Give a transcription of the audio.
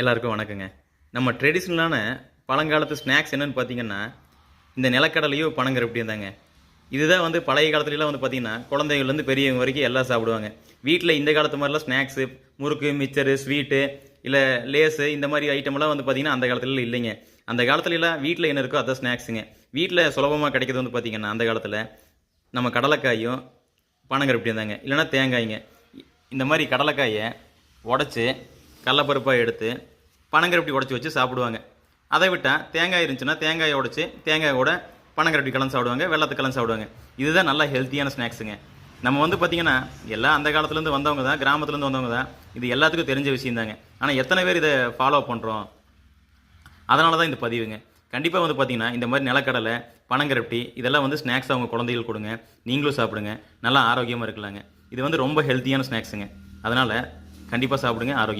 எல்லாருக்கும் வணக்கங்க. நம்ம ட்ரெடிஷ்னலான பழங்காலத்து ஸ்நாக்ஸ் என்னன்னு பார்த்தீங்கன்னா இந்த நிலக்கடலையும் பனங்கருப்பட்டியும் தாங்க இதுதான் வந்து பழைய காலத்துலலாம் வந்து பார்த்தீங்கன்னா குழந்தைகள்லேருந்து பெரியவங்க வரைக்கும் எல்லாம் சாப்பிடுவாங்க. வீட்டில் இந்த காலத்து மாதிரிலாம் ஸ்நாக்ஸு முறுக்கு மிச்சரு ஸ்வீட்டு இல்லை லேஸு இந்த மாதிரி ஐட்டமெல்லாம் வந்து பார்த்தீங்கன்னா அந்த காலத்துல இல்லைங்க. அந்த காலத்துலலாம் வீட்டில் என்ன இருக்கோ அதான் ஸ்நாக்ஸுங்க வீட்டில் சுலபமாக கிடைக்கிறது வந்து பார்த்தீங்கன்னா அந்த காலத்தில் நம்ம கடலைக்காயும் பனங்கருப்பட்டியும் இருந்தாங்க. இல்லைன்னா தேங்காய்ங்க. இந்த மாதிரி கடலைக்காயை உடச்சி கடலப்பருப்பாக எடுத்து பனங்கரப்பட்டி உடச்சி வச்சு சாப்பிடுவாங்க. அதை விட்டால் தேங்காய் இருந்துச்சுன்னா தேங்காயை உடச்சி தேங்காய் கூட பனங்கரப்பட்டி கலந்து சாப்பிடுவாங்க வெள்ளத்தை கலந்து சாப்பிடுவாங்க. இதுதான் நல்லா ஹெல்த்தியான ஸ்நாக்ஸுங்க நம்ம வந்து பார்த்திங்கன்னா எல்லாம் அந்த காலத்துலேருந்து வந்தவங்க தான் கிராமத்துலேருந்து வந்தவங்க தான். இது எல்லாத்துக்கும் தெரிஞ்ச விஷயம் தாங்க ஆனால் எத்தனை பேர் இதை ஃபாலோ பண்ணுறோம் அதனால தான் இந்த பதிவுங்க. கண்டிப்பாக வந்து பார்த்தீங்கன்னா இந்த மாதிரி நிலக்கடலை பனங்கரப்பட்டி இதெல்லாம் வந்து ஸ்நாக்ஸ் அவங்க குழந்தைகள் கொடுங்க. நீங்களும் சாப்பிடுங்க. நல்லா ஆரோக்கியமாக இருக்கலாங்க. இது வந்து ரொம்ப ஹெல்த்தியான ஸ்நாக்ஸுங்க அதனால் கண்டிப்பாக சாப்பிடுங்க ஆரோக்கியம்